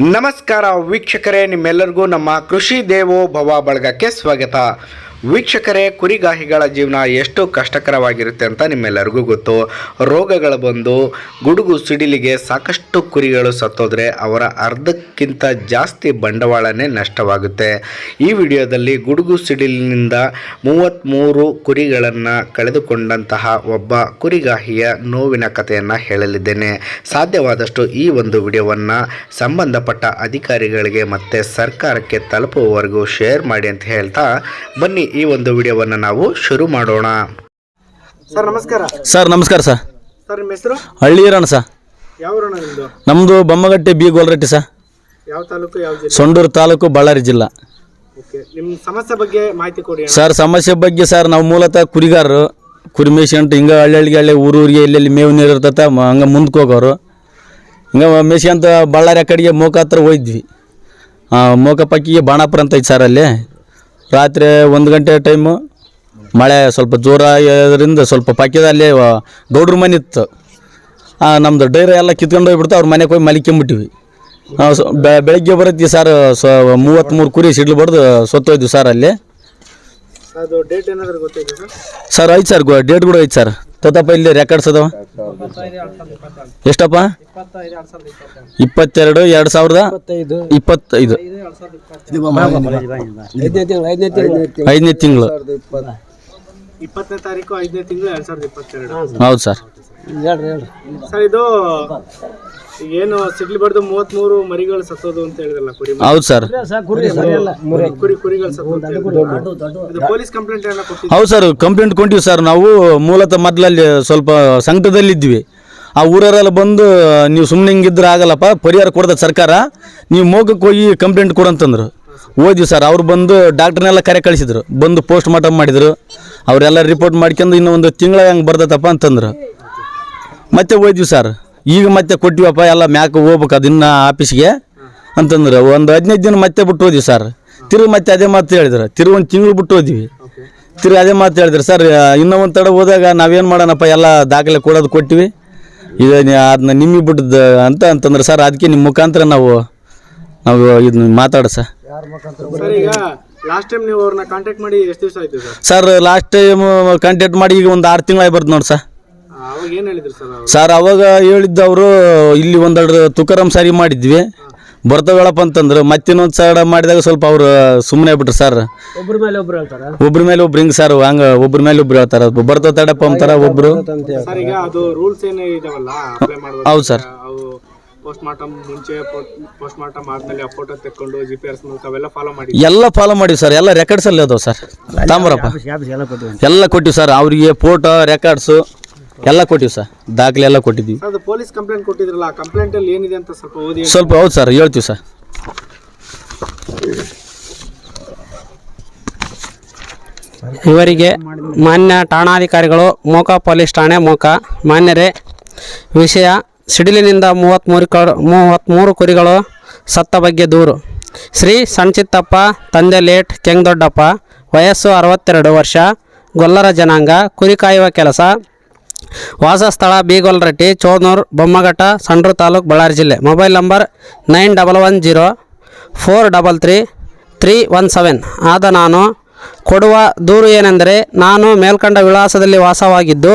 ನಮಸ್ಕಾರ ವೀಕ್ಷಕರೇ ನಿಮ್ಮೆಲ್ಲರಿಗೂ ನಮ್ಮ ಕೃಷಿ ದೇವೋ ಭವ ಬಳಗಕ್ಕೆ ಸ್ವಾಗತ. ವೀಕ್ಷಕರೇ, ಕುರಿಗಾಹಿಗಳ ಜೀವನ ಎಷ್ಟು ಕಷ್ಟಕರವಾಗಿರುತ್ತೆ ಅಂತ ನಿಮ್ಮೆಲ್ಲರಿಗೂ ಗೊತ್ತು. ರೋಗಗಳು ಬಂದು ಗುಡುಗು ಸಿಡಿಲಿಗೆ ಸಾಕಷ್ಟು ಕುರಿಗಳು ಸತ್ತೋದ್ರೆ ಅವರ ಅರ್ಧಕ್ಕಿಂತ ಜಾಸ್ತಿ ಬಂಡವಾಳನೇ ನಷ್ಟವಾಗುತ್ತೆ. ಈ ವಿಡಿಯೋದಲ್ಲಿ ಗುಡುಗು ಸಿಡಿಲಿನಿಂದ ಮೂವತ್ತ್ಮೂರು ಕುರಿಗಳನ್ನು ಕಳೆದುಕೊಂಡಂತಹ ಒಬ್ಬ ಕುರಿಗಾಹಿಯ ನೋವಿನ ಕಥೆಯನ್ನು ಹೇಳಲಿದ್ದೇನೆ. ಸಾಧ್ಯವಾದಷ್ಟು ಈ ಒಂದು ವಿಡಿಯೋವನ್ನು ಸಂಬಂಧಪಟ್ಟ ಅಧಿಕಾರಿಗಳಿಗೆ ಮತ್ತು ಸರ್ಕಾರಕ್ಕೆ ತಲುಪುವವರೆಗೂ ಶೇರ್ ಮಾಡಿ ಅಂತ ಹೇಳ್ತಾ ಬನ್ನಿ. ಈ ಒಂದು ವಿಡಿಯೋವನ್ನು ನಾವು ಶುರು ಮಾಡೋಣ. ಸರ್ ನಮಸ್ಕಾರ. ಸರ್ ನಮಸ್ಕಾರ ಸರ್. ಸರ್ ನಿಮ್ಮ ಹೆಸರು? ಹಳ್ಳಿರಣ ಸರ್. ಯಾವ ಊರಣ್ಣ ನಿಮ್ಮದು ನಮ್ಮದು ಬೊಮ್ಮಗಟ್ಟೆ ಬಿ ಗೋಲ್ರಟ್ಟಿ ಸರ್. ಯಾವ ತಾಲೂಕು ಯಾವ ಜಿಲ್ಲೆ? ಸೊಂಡೂರು ತಾಲೂಕು ಬಳ್ಳಾರಿ ಜಿಲ್ಲಾ. ಓಕೆ. ನಿಮ್ಮ ಸಮಸ್ಯೆ ಬಗ್ಗೆ ಮಾಹಿತಿ ಕೊಡಿ ಅಣ್ಣ. ಸರ್ ಸಮಸ್ಯೆ ಬಗ್ಗೆ ಸರ್ ನಾವು ಮೂಲತಃ ಕುರಿಗಾರರು. ಕುರಿ ಅಂತ ಹಿಂಗೆ ಹಳ್ಳಿ ಹಳ್ಳಿ ಊರೂರಿಗೆ ಎಲ್ಲೆಲ್ಲಿ ಮೇವು ನೀರು ಇರ್ತೈತೆ ಮ- ಹಂಗೆ ಮುಂದಕ್ಕೆ ಹೋಗೋರು. ಹಿಂಗೆ ಮೇಯ್ಸ್ಕೊಂತ ಬಳ್ಳಾರಿ ಆ ಕಡೆಗೆ ಮೋಕ ಹತ್ರ ಹೋಯ್ದ್ವಿ ಮೋಕ ಪಕ್ಕಿಗೆ ಬಾಣಾಪುರ ಅಂತ ಐತೆ ಸರ್ ಅಲ್ಲಿ. ರಾತ್ರಿ ಒಂದು ಗಂಟೆ ಟೈಮು ಮಳೆ ಸ್ವಲ್ಪ ಜೋರ ಇದರಿಂದ ಸ್ವಲ್ಪ ಪಕ್ಕದಲ್ಲಿ ಗೌಡ್ರ ಮನೆ ಇತ್ತು. ನಮ್ಮದು ಡೈರಿ ಎಲ್ಲ ಕಿತ್ಕೊಂಡು ಹೋಗ್ಬಿಡ್ತು ಅವ್ರ ಮನೆಗೆ ಹೋಗಿ ಮಲಿಕೊಂಬಿಟ್ಟಿವಿ ಬೆಳಗ್ಗೆ ಬರುತ್ತೆ ಸರ್ ಸ ಮೂವತ್ತ್ಮೂರು ಕುರಿ ಸಿಡ್ಲು ಬಡ್ದು ಸತ್ತೋಯ್ದು ಸರ್ ಅಲ್ಲಿ. ಅದು ಡೇಟ್ ಏನಾದರೂ ಗೊತ್ತಿದೆ ಸರ್? ಸರ್ ಐತೆ ಸರ್ ಡೇಟ್ ಕೂಡ ಐತೆ ಸರ್. ತೋತಪ್ಪ ಇಲ್ಲಿ ರೆಕಾರ್ಡ್ಸ್ ಅದಾವ? ಎಷ್ಟಪ್ಪ? ಇಪ್ಪತ್ತೆರಡು ಎರಡು ಸಾವಿರದ ಇಪ್ಪತ್ತೈದು. ಐದನೇ ತಿಂಗಳು. ಇಪ್ಪತ್ತನೇ ತಾರೀಕು ಐದನೇ ತಿಂಗಳು ಎರಡು ಸಾವಿರದ ಇಪ್ಪತ್ತೆರಡು. ಹೌದು ಸರ್. ಸರ್ ಇದು ಏನು ಸಿಗ್ಲಿಬಾರ್ದು ಬಡ್ದು ಮೂವತ್ಮೂರು ಮರಿಗಳು ಸತ್ತೋದು ಅಂತ ಹೇಳಿದ್ರಲ್ಲ ಕುರಿ ಮರಿ. ಹೌದು ಸರ್. ಕುರಿ ಕುರಿಗಳು ಸತ್ತೋದು ಅಂತ ಹೇಳಿದ್ರಲ್ಲ. ಇದು ಪೊಲೀಸ್ ಕಂಪ್ಲೇಂಟ್ ಏನೋ ಕೊಟ್ಟಿದ್ದು ಹೌದು ಸರ್ ಕಂಪ್ಲೇಂಟ್ ಕೊಂಡಿವಿ ಸರ್. ನಾವು ಮೂಲತಃ ಮೊದಲಲ್ಲಿ ಸ್ವಲ್ಪ ಸಂಕಟದಲ್ಲಿದ್ವಿ. ಆ ಊರವರೆಲ್ಲ ಬಂದು ನೀವು ಸುಮ್ಮನೆ ಹಿಂಗಿದ್ರೆ ಆಗಲ್ಲಪ್ಪ ಪರಿಹಾರ ಕೊಡ್ದ ಸರ್ಕಾರ. ನೀವು ಮೋಗಕ್ಕೆ ಹೋಗಿ ಕಂಪ್ಲೇಂಟ್ ಕೊಡಂತಂದ್ರು ಹೋದ್ವಿ ಸರ್. ಅವ್ರು ಬಂದು ಡಾಕ್ಟ್ರನ್ನೆಲ್ಲ ಕರೆ ಕಳಿಸಿದ್ರು. ಬಂದು ಪೋಸ್ಟ್ ಮಾರ್ಟಮ್ ಮಾಡಿದ್ರು. ಅವರೆಲ್ಲ ರಿಪೋರ್ಟ್ ಮಾಡ್ಕೊಂಡು ಇನ್ನೂ ಒಂದು ತಿಂಗಳ ಹಂಗೆ ಬರ್ತೈತಪ್ಪ ಅಂತಂದ್ರು. ಮತ್ತೆ ಹೋದ್ವಿ ಸರ್. ಈಗ ಮತ್ತೆ ಕೊಟ್ಟಿವಪ್ಪ ಎಲ್ಲ ಮ್ಯಾಕ್ ಹೋಗ್ಬೇಕು ಅದನ್ನ ಆಫೀಸ್ಗೆ. ಅಂತಂದ್ರೆ ಒಂದು ಹದಿನೈದು ದಿನ ಮತ್ತೆ ಬಿಟ್ಟು ಹೋದ್ವಿ ಸರ್. ತಿರು ಮತ್ತೆ ಅದೇ ಮಾತು ಹೇಳಿದ್ರು. ತಿರು ಒಂದು ತಿಂಗಳು ಬಿಟ್ಟು ಹೋದ್ವಿ. ತಿರು ಅದೇ ಮಾತು ಹೇಳಿದ್ರು ಸರ್ ಇನ್ನೂ ಒಂದು ತಡ ಹೋದಾಗ ನಾವೇನು ಮಾಡೋಣಪ್ಪ ಎಲ್ಲ ದಾಖಲೆ ಕೊಡೋದು ಕೊಟ್ಟಿವಿ ಇದು ಅದನ್ನ ನಿಮಗೆ ಬಿಟ್ಟದ ಅಂತ ಅಂತಂದ್ರೆ ಸರ್ ಅದಕ್ಕೆ ನಿಮ್ಮ ಮುಖಾಂತರ ನಾವು ನಾವು ಇದನ್ನ ಮಾತಾಡ ಸರ್. ಲಾಸ್ಟ್ ಟೈಮ್ ನೀವು ಅವ್ರನ್ನ ಕಾಂಟ್ಯಾಕ್ಟ್ ಮಾಡಿ ಎಷ್ಟು ದಿವಸ ಆಯ್ತು sir? Sir last time contact ಮಾಡಿ ಈಗ ಒಂದು ಆರು ತಿಂಗಳಾಗಿ ಬರ್ದು ನೋಡಿ ಸರ್. ಅವಾಗ ಏನು ಹೇಳಿದ್ರು ಸರ್ ಅವರು ಸರ್ ಅವಾಗ ಹೇಳಿದ್ದವರು ಇಲ್ಲಿ ಒಂದೆರಡು ತುಕಾರಾಮ್ ಸಾರಿ ಮಾಡಿದ್ವಿ ಬರ್ತವೇಳಪ್ಪ ಅಂತಂದ್ರು ಮತ್ತಿನ್ನೊಂದು ಸಡ ಮಾಡಿದಾಗ ಸ್ವಲ್ಪ ಅವ್ರು ಸುಮ್ಮನೆ ಬಿಟ್ರು ಸರ್ ಒಬ್ರ ಮೇಲೆ ಒಬ್ರು ಹೇಳ್ತಾರ ಒಬ್ರ ಮೇಲೆ ಒಬ್ರು ಹಿಂಗೆ ಸರ್ ಹಂಗೆ ಒಬ್ರ ಮೇಲೆ ಒಬ್ರು ಹೇಳ್ತಾರೆ ಬರ್ತಾವ ತಡಪ್ಪ ಅಂತಾರ ಒಬ್ರು ಸರ್ ಈಗ ಅದು ರೂಲ್ಸ್ ಏನು ಇದಾವಲ್ಲ ಅಪ್ಲೈ ಮಾಡ್ಬೇಕು ಹೌದು ಸರ್ ಅವು ಪೋಸ್ಟ್ ಮಾರ್ಟಮ್ ಮುಂಚೆ ಪೋಸ್ಟ್ ಮಾರ್ಟಮ್ ಆದ್ಮೇಲೆ ಆ ಫೋಟೋ ತೆಕ್ಕೊಂಡು ಜಿ ಪಿ ಎಸ್ ಮೂಲಕ ಅವೆಲ್ಲ ಫಾಲೋ ಮಾಡಿ ಎಲ್ಲ ಫಾಲೋ ಮಾಡಿವಿ ಸರ್ ಎಲ್ಲ ರೆಕಾರ್ಡ್ಸ್ ಅಲ್ಲಿ ಅದಾವ ಸರ್ ತಾಮ್ರಪ್ಪ ಎಲ್ಲ ಕೊಟ್ಟಿವಿ ಸರ್ ಅವರಿಗೆ ಫೋಟೋ ರೆಕಾರ್ಡ್ಸು ಎಲ್ಲ ಕೊಟ್ಟಿವಿ ಸರ್. ದಾಖಲೆ ಎಲ್ಲ ಕೊಟ್ಟಿದ್ವಿ. ಅದು ಪೊಲೀಸ್ ಕಂಪ್ಲೇಂಟ್ ಕೊಟ್ಟಿದ್ರಲ್ಲ ಆ ಕಂಪ್ಲೇಂಟ್ ಅಲ್ಲಿ ಏನಿದೆ ಅಂತ ಸ್ವಲ್ಪ ಓದಿ ಹೇಳಿ. ಸ್ವಲ್ಪ ಹೌದು ಸರ್ ಹೇಳ್ತೀವಿ ಸರ್. ಇವರಿಗೆ ಮಾನ್ಯ ಠಾಣಾಧಿಕಾರಿಗಳು ಮೋಕ ಪೊಲೀಸ್ ಠಾಣೆ ಮೋಕ ಮಾನ್ಯರೇ ವಿಷಯ ಸಿಡಿಲಿನಿಂದ ಮೂವತ್ತ್ಮೂರು ಕ ಮೂವತ್ತ್ಮೂರು ಕುರಿಗಳು ಸತ್ತ ಬಗ್ಗೆ ದೂರು. ಶ್ರೀ ಸಣ್ಚಿತ್ತಪ್ಪ ತಂದೆ ಲೇಟ್ ಕೆಂಗದೊಡ್ಡಪ್ಪ ವಯಸ್ಸು ಅರವತ್ತೆರಡು ವರ್ಷ ಗೊಲ್ಲರ ಜನಾಂಗ ಕುರಿ ಕಾಯುವ ಕೆಲಸ ವಾಸಸ್ಥಳ ಬೀಗೋಲ್ರಟ್ಟಿ ಚೋದ್ನೂರು, ಬೊಮ್ಮಘಟ್ಟ, ಸಂಡ್ರು ತಾಲೂಕು ಬಳ್ಳಾರಿ ಜಿಲ್ಲೆ. Mobile number nine double one zero four double three three one seven. ಆದ ನಾನು ಕೊಡುವ ದೂರು ಏನೆಂದರೆ, ನಾನು ಮೇಲ್ಕಂಡ ವಿಳಾಸದಲ್ಲಿ ವಾಸವಾಗಿದ್ದು,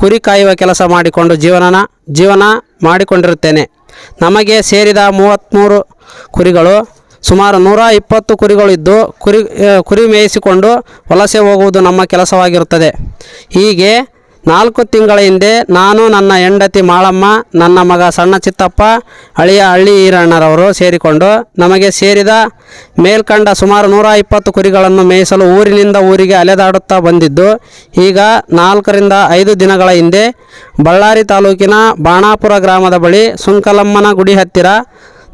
ಕುರಿ ಕಾಯುವ ಕೆಲಸ ಮಾಡಿಕೊಂಡು ಜೀವನನ, ಜೀವನ ಮಾಡಿಕೊಂಡಿರುತ್ತೇನೆ. ನಮಗೆ ಸೇರಿದ ಮೂವತ್ತ್ಮೂರು ಕುರಿಗಳು, ಸುಮಾರು ನೂರ ಇಪ್ಪತ್ತು ಕುರಿಗಳಿದ್ದು ಕುರಿ ಕುರಿ ಮೇಯಿಸಿಕೊಂಡು ವಲಸೆ ಹೋಗುವುದು ನಮ್ಮ ಕೆಲಸವಾಗಿರುತ್ತದೆ. ಹೀಗೆ ನಾಲ್ಕು ತಿಂಗಳ ಹಿಂದೆ ನಾನು ನನ್ನ ಹೆಂಡತಿ ಮಾಳಮ್ಮ, ನನ್ನ ಮಗ ಸಣ್ಣ ಚಿತ್ತಪ್ಪ, ಹಳಿಯ ಹಳ್ಳಿ ಈರಣ್ಣರವರು ಸೇರಿಕೊಂಡು ನಮಗೆ ಸೇರಿದ ಮೇಲ್ಕಂಡ ಸುಮಾರು ನೂರ ಇಪ್ಪತ್ತು ಕುರಿಗಳನ್ನು ಮೇಯಿಸಲು ಊರಿನಿಂದ ಊರಿಗೆ ಅಲೆದಾಡುತ್ತಾ ಬಂದಿದ್ದು, ಈಗ ನಾಲ್ಕರಿಂದ ಐದು ದಿನಗಳ ಹಿಂದೆ ಬಳ್ಳಾರಿ ತಾಲೂಕಿನ ಬಾಣಾಪುರ ಗ್ರಾಮದ ಬಳಿ ಸುಂಕಲಮ್ಮನ ಗುಡಿ ಹತ್ತಿರ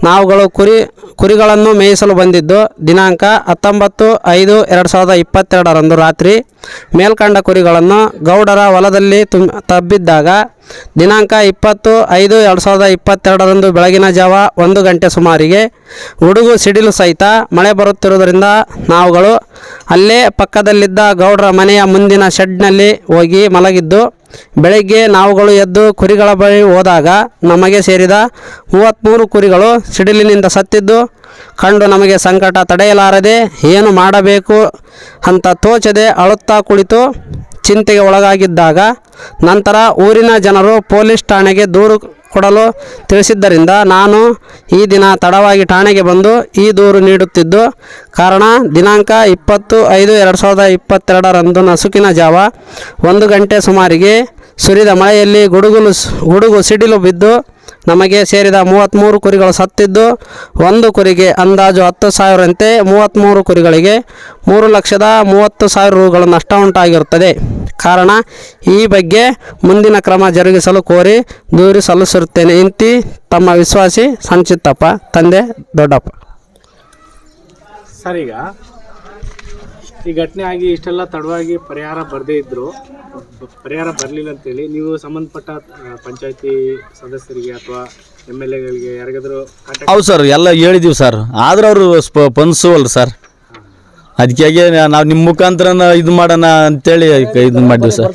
ನಾವುಗಳು ಕುರಿ ಕುರಿಗಳನ್ನು ಮೇಯಿಸಲು ಬಂದಿದ್ದು, ದಿನಾಂಕ ಹತ್ತೊಂಬತ್ತು ಐದು ಎರಡು ಸಾವಿರದ ಇಪ್ಪತ್ತೆರಡರಂದು ರಾತ್ರಿ. ಮೇಲ್ಕಂಡ ಕುರಿಗಳನ್ನು ಗೌಡರ ಹೊಲದಲ್ಲಿ ತುಂ, ತಬ್ಬಿದ್ದಾಗ, ದಿನಾಂಕ ಇಪ್ಪತ್ತು ಐದು ಎರಡು ಸಾವಿರದ ಇಪ್ಪತ್ತೆರಡರಂದು ಬೆಳಗಿನ ಜಾವ ಒಂದು ಗಂಟೆ ಸುಮಾರಿಗೆ ಗುಡುಗು ಸಿಡಿಲು ಸಹಿತ ಮಳೆ ಬರುತ್ತಿರುವುದರಿಂದ ನಾವುಗಳು ಅಲ್ಲೇ ಪಕ್ಕದಲ್ಲಿದ್ದ ಗೌಡರ ಮನೆಯ ಮುಂದಿನ ಶೆಡ್ನಲ್ಲಿ ಹೋಗಿ ಮಲಗಿದ್ದು ಬೆಳಗ್ಗೆ ನಾವುಗಳು ಎದ್ದು ಕುರಿಗಳ ಬಳಿ ಹೋದಾಗ ನಮಗೆ ಸೇರಿದ ಮೂವತ್ತ್ಮೂರು ಕುರಿಗಳು ಸಿಡಿಲಿನಿಂದ ಸತ್ತಿದ್ದು, ಕಂಡು ನಮಗೆ ಸಂಕಟ ತಡೆಯಲಾರದೆ ಏನು ಮಾಡಬೇಕು ಅಂತ ತೋಚದೆ ಅಳುತ್ತಾ ಕುಳಿತು ಚಿಂತೆಗೆ ಒಳಗಾಗಿದ್ದಾಗ ನಂತರ ಊರಿನ ಜನರು ಪೊಲೀಸ್ ಠಾಣೆಗೆ ದೂರು ಕೊಡಲು ತಿಳಿಸಿದ್ದರಿಂದ ನಾನು ಈ ದಿನ ತಡವಾಗಿ ಠಾಣೆಗೆ ಬಂದು ಈ ದೂರು ನೀಡುತ್ತಿದ್ದು, ಕಾರಣ ದಿನಾಂಕ ಇಪ್ಪತ್ತು ಐದು ಎರಡು ಸಾವಿರದ ಇಪ್ಪತ್ತೆರಡರಂದು ನಸುಕಿನ ಜಾವ ಒಂದು ಗಂಟೆ ಸುಮಾರಿಗೆ ಸುರಿದ ಮಳೆಯಲ್ಲಿ ಗುಡುಗುಲು ಗುಡುಗು ಸಿಡಿಲು ಬಿದ್ದು ನಮಗೆ ಸೇರಿದ ಮೂವತ್ತ್ಮೂರು ಕುರಿಗಳು ಸತ್ತಿದ್ದು, ಒಂದು ಕುರಿಗೆ ಅಂದಾಜು ಹತ್ತು ಸಾವಿರಂತೆ ಮೂವತ್ತ್ಮೂರು ಕುರಿಗಳಿಗೆ ಮೂರು ಲಕ್ಷದ ಮೂವತ್ತು ಸಾವಿರ ರೂಗಳು ನಷ್ಟ ಉಂಟಾಗಿರುತ್ತದೆ ಕಾರಣ, ಈ ಬಗ್ಗೆ ಮುಂದಿನ ಕ್ರಮ ಜರುಗಿಸಲು ಕೋರಿ ದೂರು ಸಲ್ಲಿಸಿರುತ್ತೇನೆ. ಇಂತಿ ತಮ್ಮ ವಿಶ್ವಾಸಿ ಸಂಚಿತ್ತಪ್ಪ, ತಂದೆ ದೊಡ್ಡಪ್ಪ. ಸರ್ ಈಗ ಈ ಘಟನೆ ಆಗಿ ಇಷ್ಟೆಲ್ಲ ತಡವಾಗಿ ಪರಿಹಾರ ಬರದೇ ಇದ್ರು. ಬ- ಪರಿಹಾರ ಬರಲಿಲ್ಲ ಅಂತೇಳಿ ನೀವು ಸಂಬಂಧಪಟ್ಟ ಪಂಚಾಯತಿ ಸದಸ್ಯರಿಗೆ ಅಥವಾ ಎಂ ಎಲ್ ಎಗಳಿಗೆ ಯಾರಿಗಾದ್ರೂ ಹೌದು ಸರ್ ಎಲ್ಲ ಹೇಳಿದೀವಿ ಸರ್. ಆದ್ರೆ ಅವರು ಸ್ಪಂದಿಸುವಲ್ರಿ ಸರ್. ಅದಕ್ಕಾಗಿ ನಾವು ನಿಮ್ಮ ಮುಖಾಂತರ ಇದು ಮಾಡೋಣ ಅಂತೇಳಿ ಇದು ಮಾಡಿದ್ವಿ ಸರ್.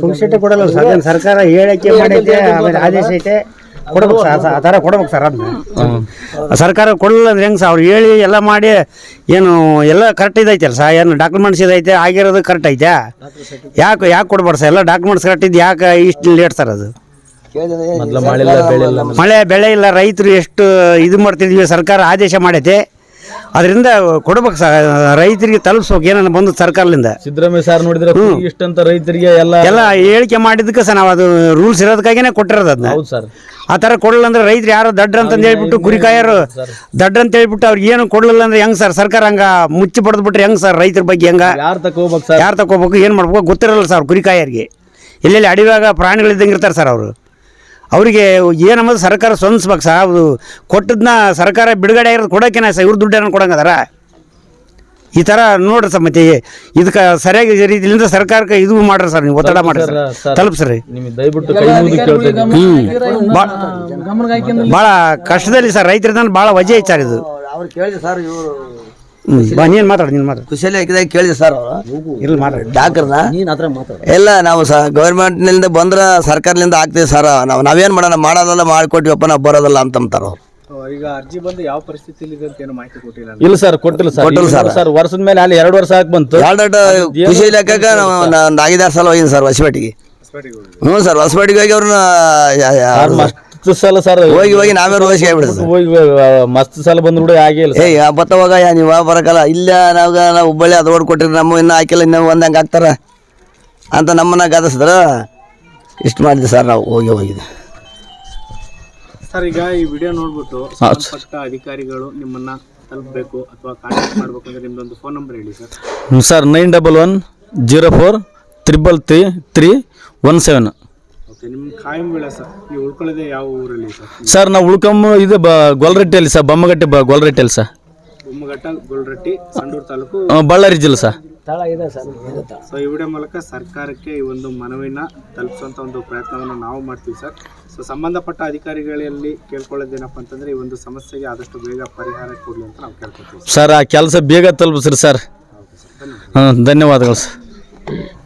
ಪುರುಷತೆ ಕೊಡಲ್ಲ ಸರ್. ಕೊಡಲ್ಲ ಸರ್ಕಾರ ಹೇಳಕ್ಕೆ ಮಾಡೈತೆ ಆಮೇಲೆ ಆದೇಶ ಐತೆ. ಕೊಡ್ಬೇಕು ಸರ್ ಆ ಥರ ಕೊಡ್ಬೇಕು ಸರ್ ಅದನ್ನ. ಸರ್ಕಾರ ಕೊಡಲಿಲ್ಲ ಅಂದ್ರೆ ಹೆಂಗೆ ಸರ್? ಅವ್ರು ಹೇಳಿ ಎಲ್ಲ ಮಾಡಿ ಏನು ಎಲ್ಲ ಕರೆಕ್ಟ್ ಇದೈತಲ್ಲ ಸರ್? ಏನು ಡಾಕ್ಯುಮೆಂಟ್ಸ್ ಇದೈತೆ ಆಗಿರೋದು ಕರೆಕ್ಟ್ ಐತೆ. ಯಾಕೆ ಯಾಕೆ ಕೊಡ್ಬಾರ್ದು ಸರ್? ಎಲ್ಲ ಡಾಕ್ಯುಮೆಂಟ್ಸ್ ಕರೆಕ್ಟ್ ಇದು ಯಾಕೆ ಇಷ್ಟು ಲೇಟ್ ಸರ್ ಅದು? ಮಳೆ ಬೆಳೆ ಇಲ್ಲ. ರೈತರು ಎಷ್ಟು ಇದು ಮಾಡ್ತಿದ್ವಿ ಸರ್ಕಾರ ಆದೇಶ ಮಾಡೈತೆ. ಅದರಿಂದ ಕೊಡ್ಬೇಕು ಸರ್ ರೈತರಿಗೆ ತಲುಪಿಸ್ಬೇಕು ಏನನ್ನ ಬಂದು ಸರ್ಕಾರದಿಂದ. ಸಿದ್ದರಾಮಯ್ಯ ಸರ್ ನೋಡಿದ್ರೆ ಇಷ್ಟಂತ ರೈತರಿಗೆ ಎಲ್ಲ ಎಲ್ಲ ಹೇಳಿಕೆ ಮಾಡಿದ್ದಕ್ಕೆ ಸರ್ ನಾವು ಅದು ರೂಲ್ಸ್ ಇರೋದಕ್ಕಾಗಿನೇ ಕೊಟ್ಟಿರೋದು ಅದನ್ನ ಹೌದು ಸರ್. ಆ ಥರ ಕೊಡಲ್ಲ ಅಂದ್ರೆ ರೈತರು ಯಾರು ದಡ್ರ ಅಂತಂದು ಹೇಳ್ಬಿಟ್ಟು ಕುರಿಕಾಯರು ದಡ್ಡ ಅಂತ ಹೇಳ್ಬಿಟ್ಟು ಅವ್ರಿಗೆ ಏನು ಕೊಡಲಿಲ್ಲ ಅಂದ್ರೆ ಹೆಂಗ್ ಸರ್? ಸರ್ಕಾರ ಹಂಗ ಮುಚ್ಚಿ ಪಡೆದ್ಬಿಟ್ರೆ ಹೆಂಗ್ ಸರ್ ರೈತರ ಬಗ್ಗೆ ಹೆಂಗ? ಯಾರು ತಗೋಬೇಕು ಸರ್? ಯಾರು ತಗೋಬೇಕು ಏನು ಮಾಡ್ಬೇಕು ಗೊತ್ತಿರಲ್ಲ ಸರ್ ಗುರಿಕಾಯರಿಗೆ ಎಲ್ಲೆಲ್ಲಿ ಅಡಿವಾಗ ಪ್ರಾಣಿಗಳಿದ್ದಂಗೆ ಇರ್ತಾರೆ ಸರ್ ಅವರು. ಅವರಿಗೆ ಏನಮ್ಮದು ಸರ್ಕಾರ ಸ್ವಂದಿಸ್ಬೇಕು ಸರ್. ಅದು ಕೊಟ್ಟದನ್ನ ಸರ್ಕಾರ ಬಿಡುಗಡೆ ಆಗಿರೋದು ಕೊಡೋಕೆನ ಸರ್? ಇವ್ರ ದುಡ್ಡೇನ ಕೊಡಂಗದಾರ? ಈ ಥರ ನೋಡ್ರಿ ಸರ್ ಮತ್ತೆ ಇದಕ್ಕೆ ಸರಿಯಾಗಿ ರೀತಿಯಿಂದ ಸರ್ಕಾರಕ್ಕೆ ಇದು ಮಾಡ್ರಿ ಸರ್ ನೀವು ಒತ್ತಡ ಮಾಡ್ರಿ ಸರ್. ಸರ್. ತಲುಪಿಸ್ರಿ ದಯವಿಟ್ಟು ಕೈ ಮುಗಿದು ಭಾಳ ಕಷ್ಟದಲ್ಲಿ ಸರ್. ರೈತರದನ್ನ ಭಾಳ ವಜೆ ಐತೆ ಸರ್ ಇದು ಅವ್ರು ಕೇಳಿದೆ ಸರ್ ಇವರು ಹ್ಮ್. ಬಾ ನೀನು ಮಾತಾಡು ನೀನು ಮಾತಾಡು. ಕುಶಲಿ ಹಾಕಿದಾಗ ಕೇಳಿದೆ ಸರ್ ಅವರು. ಇಲ್ಲಿ ಮಾತಾಡಿ. ಡಾಕ್ಟರ್ನ? ಎಲ್ಲ ನಾವು ಸ ಗೌರ್ಮೆಂಟ್ನಿಂದ ಬಂದ್ರೆ ಸರ್ಕಾರದಿಂದ ಆಗ್ತೀವಿ ಸರ್. ನಾವು ನಾವೇನು ಮಾಡೋಣ? ಮಾಡೋದಲ್ಲ ಮಾಡಿಕೊಟ್ಟಿವಪ್ಪ ನಾವು ಬರೋದಲ್ಲ ಅಂತಂತಾರೆ ಅವ್ರು. ಈಗ ಅರ್ಜಿ ಬಂದು ಯಾವ ಪರಿಸ್ಥಿತಿಯಲ್ಲಿ ಇದೆ ಅಂತ ಏನು ಮಾಹಿತಿ ಕೊಟ್ಟಿಲ್ಲ ಇಲ್ಲ ಸರ್ ಕೊಟ್ಟಿಲ್ಲ ಸರ್. ಕೊಟ್ಟಿಲ್ಲ ಸರ್. ಸರ್ ವರ್ಷದ ಮೇಲೆ ಅಲ್ಲಿ ಎರಡು ವರ್ಷ ಹಾಕಿ ಬಂತು. ಎರಡು ಕೃಷಿ ಇಲಾಖೆಗೆ ನಾವು ಒಂದು ಐದಾರು ಸಲ ಹೋಗಿದ್ದೀನಿ ಸರ್ ಹೊಸಪೇಟೆಗೆ. ಹ್ಞೂ ಸರ್ ಹೊಸಪೇಟೆಗೆ ಹೋಗಿ ಅವ್ರನ್ನ ಮಸ್ತ್ ಸಲ ಸರ್ ಹೋಗಿ ಹೋಗಿ ನಾವೇ ರೋಸಿ ಆಗ್ಬಿಡ್ತೀವಿ ಹೋಗಿ ಮಸ್ತ್ ಸಲ ಬಂದ್ರು ಆಗಿಲ್ಲ ಆಗೇ ಏಯ್ ಬತ್ತ ಹೋಗ ಯಾ ನೀವು ಬರಕಲ್ಲ? ಇಲ್ಲ ನಾವು ನಾವು ಹುಬ್ಬಳ್ಳಿ ಅದು ಓಡ್ ಕೊಟ್ಟಿರಿ ನಮ್ಮ ಇನ್ನೂ ಹಾಕಿಲ್ಲ ಇನ್ನೂ ಒಂದಂಗೆ ಹಾಕ್ತಾರ ಅಂತ ನಮ್ಮನ್ನ ಗದಸಿದ್ರ ಇಷ್ಟು ಮಾಡಿದ್ವಿ ಸರ್ ನಾವು ಹೋಗಿ ಹೋಗಿದ್ದೆ ಸರ್ ಈಗ ಈ ವಿಡಿಯೋ ನೋಡ್ಬಿಟ್ಟು ಸಂಬಂಧಪಟ್ಟ ಅಧಿಕಾರಿಗಳು ನಿಮ್ಮನ್ನ ತಲುಪಬೇಕು ಅಥವಾ ಕಾಂಟ್ಯಾಕ್ಟ್ ಮಾಡ್ಬೇಕು ಅಂದ್ರೆ ನಿಮ್ದೊಂದು ಫೋನ್ ನಂಬರ್ ಹೇಳಿ sir. Sir nine double one zero four triple three three one seven okay ನಿಮ್ಮ ಕಾಯಂ ವಿಳಾಸ ನೀವು ಉಳ್ಕೊಳ್ಳೋದೇ ಯಾವ ಊರಲ್ಲಿ ಸರ್? ಸರ್ ನಾವು ಉಳ್ಕಮ್ಮ ಇದು ಬ ಗೊಲ್ರಟ್ಟಿಯಲ್ಲಿ ಸರ್ ಬೊಮ್ಮಗಟ್ಟೆ ಬ ಗೊಲ್ರಟ್ಟಿಯಲ್ಲಿ ಸರ್. ಬೊಮ್ಮಘಟ್ಟ ಗೊಲ್ರಟ್ಟಿ ಸಂಡೂರು ತಾಲೂಕು ಆ, ಬಳ್ಳಾರಿ ಜಿಲ್ಲೆ ಸರ್. ಸೊ ಈ ವಿಡಿಯೋ ಮೂಲಕ ಸರ್ಕಾರಕ್ಕೆ ಈ ಒಂದು ಮನವಿನ ತಲುಪಿಸುವಂತ ಒಂದು ಪ್ರಯತ್ನವನ್ನು ನಾವು ಮಾಡ್ತೀವಿ ಸರ್. ಸೊ ಸಂಬಂಧಪಟ್ಟ ಅಧಿಕಾರಿಗಳಲ್ಲಿ ಕೇಳ್ಕೊಳ್ಳೋದೇನಪ್ಪ ಅಂತಂದ್ರೆ ಈ ಒಂದು ಸಮಸ್ಯೆಗೆ ಆದಷ್ಟು ಬೇಗ ಪರಿಹಾರ ಕೊಡಲಿ ಅಂತ ನಾವು ಕೇಳ್ಕೊತೀವಿ ಸರ್. ಆ ಕೆಲಸ ಬೇಗ ತಲುಪಿಸ್ರಿ ಸರ್. ಹಾಂ ಧನ್ಯವಾದಗಳು ಸರ್.